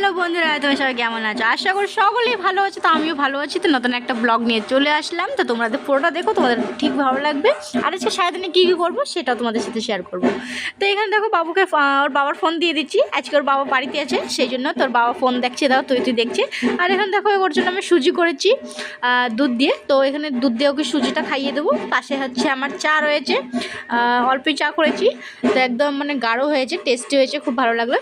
Hello বন্ধুরা তুমি সবাই কেমন আছো? আশা করি সকলেই ভালো আছে, তো আমিও ভালো আছি। তো নতুন একটা ব্লগ নিয়ে চলে আসলাম। তো তোমরা পুরোটা দেখো, তোমাদের ঠিক ভালো লাগবে। আর আজকে সারাদিনে কী কী করব সেটাও তোমাদের সাথে শেয়ার করব। তো এখানে দেখো বাবুকে ওর বাবার ফোন দিয়ে দিচ্ছি। আজকে ওর বাবা বাড়িতে আছে, সেই জন্য তোর বাবা ফোন দেখছে, দাও, তুই তুই দেখছে। আর এখানে দেখো, ওর জন্য আমি সুজি করেছি দুধ দিয়ে। তো এখানে দুধ দিয়ে ওকে সুজিটা খাইয়ে দেবো। পাশে হচ্ছে আমার চা রয়েছে অল্পই চা করেছি। তো একদম মানে গাঢ় হয়েছে টেস্টি হয়েছে, খুব ভালো লাগল।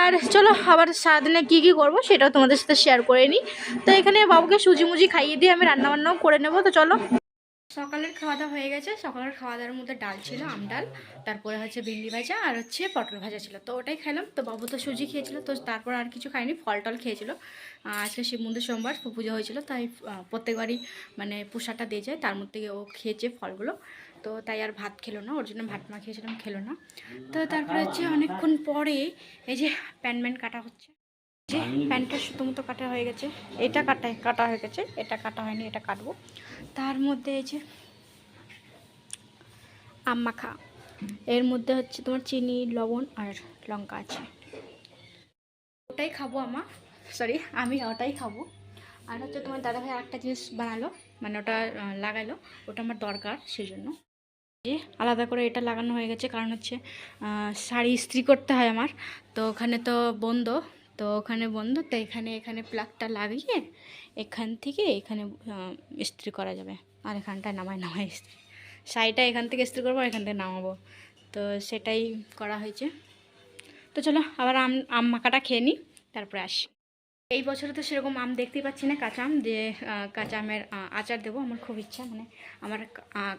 আর চলো, আবার সারাদিনে কী কী করব সেটাও তোমাদের সাথে শেয়ার করে নিই। তো এখানে বাবুকে সুজি মুজি খাইয়ে দিয়ে আমি রান্নাবান্নাও করে নেব, তো চলো। সকালের খাওয়া দাওয়া হয়ে গেছে। সকালের খাওয়া দাওয়ার মধ্যে ডাল ছিল, আম ডাল, তারপরে হচ্ছে ভেন্ডি ভাজা আর হচ্ছে পটল ভাজা ছিল। তো ওটাই খেলাম তো বাবু তো সুজি খেয়েছিল, তো তারপর আর কিছু খাইনি ফল টল খেয়েছিল আজকে শিব মন্দির সোমবার, পুজো হয়েছিল, তাই প্রত্যেকবারই মানে পোশাকটা দিয়ে যায়, তার মধ্যে ও খেয়েছে ফলগুলো। তো তাই আর ভাত খেলো না, ওর জন্য ভাত মা খেয়েছিলাম, খেলো না। তো তারপরে হচ্ছে অনেকক্ষণ পরে এই যে প্যান্ট ম্যান কাটা হচ্ছে। যে প্যান্টটা সুতো মতো কাটা হয়ে গেছে, এটা কাটা কাটা হয়ে গেছে, এটা কাটা হয়নি, এটা কাটবো। তার মধ্যে এই যে আম মাখা এর মধ্যে হচ্ছে তোমার চিনি, লবণ আর লঙ্কা আছে। ওটাই খাব আমা সরি আমি ওটাই খাব। আর হচ্ছে তোমার দাদা ভাই একটা জিনিস বানালো মানে ওটা লাগালো, ওটা আমার দরকার সেই জন্য যে আলাদা করে এটা লাগানো হয়ে গেছে, কারণ হচ্ছে শাড়ি ইস্ত্রি করতে হয় আমার, তো ওখানে তো বন্ধ তো ওখানে বন্ধ, তো এখানে এখানে প্লাগটা লাগিয়ে এখান থেকে এখানে ইস্ত্রি করা যাবে। আর এখানটায় নামায় নামায় ইস্ত্রি। শাড়িটা এখান থেকে ইস্ত্রি করব, এখান থেকে নামাবো। তো সেটাই করা হয়েছে। তো চলো, আবার আম আম মাখাটা খেয়ে নিই, তারপরে আসি। এই বছরে তো সেরকম আম দেখতেই পাচ্ছি না কাঁচা আম যে কাঁচা আমের আচার দেবো আমার খুব ইচ্ছা মানে আমার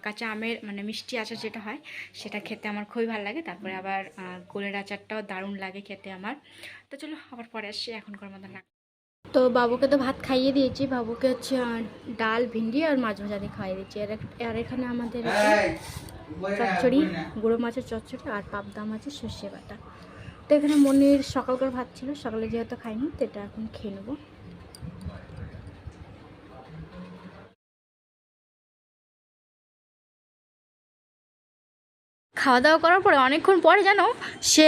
কাঁচা আমের মানে মিষ্টি আচার যেটা হয় সেটা খেতে আমার খুবই ভালো লাগে তারপরে আবার গোলের আচারটাও দারুণ লাগে খেতে আমার। তো চলো আবার পরে আসছি এখনকার মতন না তো বাবুকে তো ভাত খাইয়ে দিয়েছি বাবুকে হচ্ছে ডাল ভিন্ডি আর মাছ ভাজা দিয়ে খাইয়ে দিয়েছি আর এক- আর এখানে আমাদের চচ্চড়ি গুঁড়ো মাছের চচ্চড়ি আর পাবদা মাছের সর্ষে বাটা। তো এখানে মনির সকালকার ভাত ছিল সকালে যেহেতু খাইনি তো এটা এখন খেয়ে নেব। খাওয়া দাওয়া করার পরে অনেকক্ষণ পরে জানো সে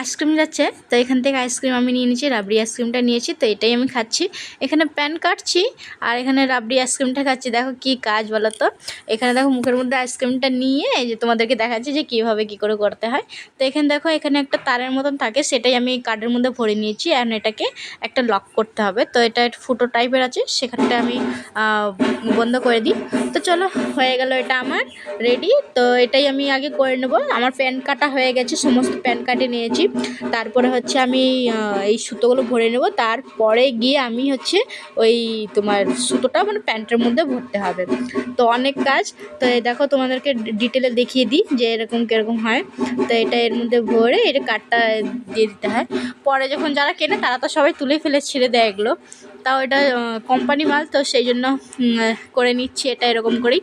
আইসক্রিম যাচ্ছে, তো এখান থেকে আইসক্রিম আমি নিয়ে নিয়েছি, রাবড়ি আইসক্রিমটা নিয়েছি, তো এটাই আমি খাচ্ছি। এখানে প্যান কাটছি আর এখানে রাবড়ি আইসক্রিমটা খাচ্ছি। দেখো কি কাজ বলো তো এখানে দেখো মুখের মধ্যে আইসক্রিমটা নিয়ে এই যে তোমাদেরকে দেখাচ্ছি যে কীভাবে কী করে করতে হয়। তো এখানে দেখো এখানে একটা তারের মতন থাকে, সেটাই আমি কার্ডের মধ্যে ভরে নিয়েছি আর এটাকে একটা লক করতে হবে। তো এটা ফুটো টাইপের আছে, সেখানটা আমি বন্ধ করে দিই। তো চলো, হয়ে গেল এটা আমার রেডি তো এটাই আমি আগে করে নেব। আমার প্যান কাটা হয়ে গেছে, সমস্ত প্যান কাটে নিয়েছি। তারপরে হচ্ছে আমি এই সুতোগুলো ভরে নেব। তারপরে গিয়ে আমি হচ্ছে ওই তোমার সুতোটা মানে প্যান্টের মধ্যে ভরতে হবে। তো অনেক কাজ। তো দেখো তোমাদেরকে ডিটেলে দেখিয়ে দিই যে এরকম কীরকম হয়। তো এটা এর মধ্যে ভরে এটা কাঠটা দিয়ে দিতে হয়। পরে যখন যারা কেনে তারা তো সবাই তুলে ফেলে ছেড়ে দেয় এগুলো। তাও এটা কোম্পানি মাল, তো সেই জন্য করে নিচ্ছি এটা এরকম করেই।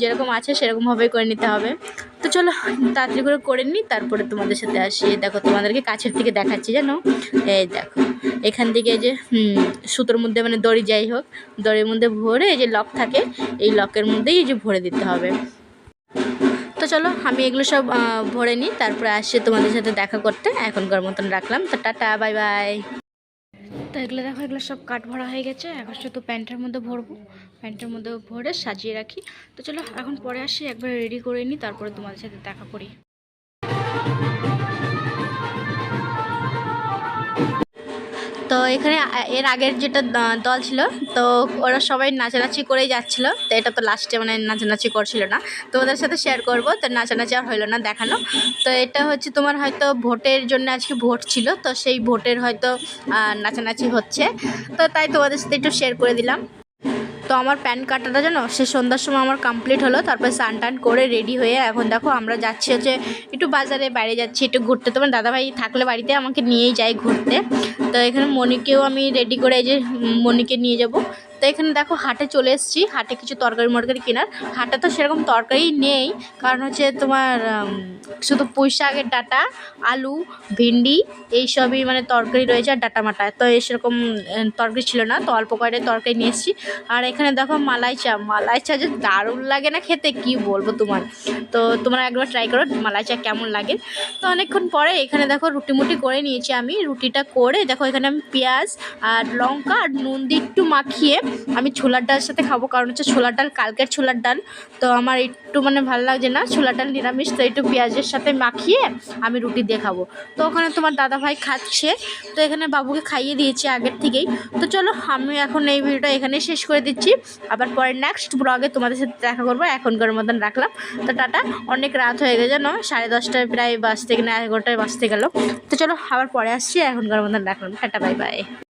যেরকম আছে সেরকমভাবেই করে নিতে হবে। তো চলো, তাড়াতাড়ি করে করে নিই, তারপরে তোমাদের সাথে আসি। দেখো, তোমাদেরকে কাছের থেকে দেখাচ্ছি, জানো? এই দেখো, এখান থেকে যে সুতোর মধ্যে মানে দড়ি যাই হোক, দড়ির মধ্যে ভরে এই যে লক থাকে, এই লকের মধ্যেই এই যে ভরে দিতে হবে। তো চলো, আমি এগুলো সব ভরে নিই, তারপরে আসছে তোমাদের সাথে দেখা করতে। এখনকার মতন রাখলাম। তো টাটা, বাই বাই। তো এগুলো দেখো, এগুলো সব কাঠ ভরা হয়ে গেছে। এখন শুধু প্যান্টের মধ্যে ভরবো। প্যান্টের মধ্যে ভরে সাজিয়ে রাখি। তো চলো, এখন পরে আসি, একবার রেডি করে নিই তারপরে তোমাদের সাথে দেখা করি। তো এখানে এর আগের যেটা দল ছিল, তো ওরা সবাই নাচানাচি করেই যাচ্ছিল। তো এটা তো লাস্টে মানে নাচানাচি করছিল না। তো ওদের সাথে শেয়ার করব, তো নাচানাচি আর হইল না দেখানো। তো এটা হচ্ছে তোমার হয়তো ভোটের জন্য আজকে ভোট ছিল, তো সেই ভোটের হয়তো নাচানাচি হচ্ছে। তো তাই তোমাদের সাথে একটু শেয়ার করে দিলাম। তো আমার প্যান কাটাটা জানো? সে সন্ধ্যার সময় আমার কমপ্লিট হলো, তারপর স্নান টান করে রেডি হয়ে এখন দেখো আমরা যাচ্ছি হচ্ছে একটু বাজারে, বাইরে যাচ্ছি, একটু ঘুরতে। তোমার দাদাভাই থাকলে বাড়িতে আমাকে নিয়েই যায় ঘুরতে। তো এখানে মনিকেও আমি রেডি করে এই যে মনিকে নিয়ে যাব। তো এখানে দেখো হাটে চলে এসেছি। হাটে কিছু তরকারি মরকারি কেনার। হাটে তো সেরকম তরকারি নেই। কারণ হচ্ছে তোমার শুধু পুঁই শাকের ডাটা, আলু, ভিন্ডি এইসবই মানে তরকারি রয়েছে আর ডাটা মাটা। তো সেরকম তরকারি ছিল না। তো অল্প কয়টাই তরকারি নিয়ে এসেছি। আর এখানে দেখো মালাই চা। মালাই চা যে দারুণ লাগে না খেতে, কি বলব তোমার? তো তোমরা একবার ট্রাই করো মালাই চা কেমন লাগে। তো অনেকক্ষণ পরে এখানে দেখো রুটি মুটি করে নিয়েছি আমি। রুটিটা করে দেখো এখানে আমি পেঁয়াজ আর লঙ্কা আর নুন দিয়ে একটু মাখিয়ে আমি ছোলার ডালের সাথে খাব, কারণ হচ্ছে ছোলার ডাল কালকের ছোলার ডাল। তো আমার একটু মানে ভালো লাগছে না, ছোলার ডাল নিরামিষ, তো একটু পেঁয়াজের সাথে মাখিয়ে আমি রুটি দিয়ে খাব। তো ওখানে তোমার দাদা ভাই খাচ্ছে, তো এখানে বাবুকে খাইয়ে দিয়েছি আগের থেকেই। তো চলো, আমি এখন এই ভিডিওটা এখানে শেষ করে দিচ্ছি। আবার পরে নেক্সট ব্লগে তোমাদের সাথে দেখা করব, এখনকার মতন রাখলাম। তো টাটা, অনেক রাত হয়ে গেছে জানো, সাড়ে দশটায় প্রায় বাজতে কিনা এগারোটায় বাজতে গেল। তো চলো, আবার পরে আসছি, এখনকার মতন রাখলাম। Tata bye bye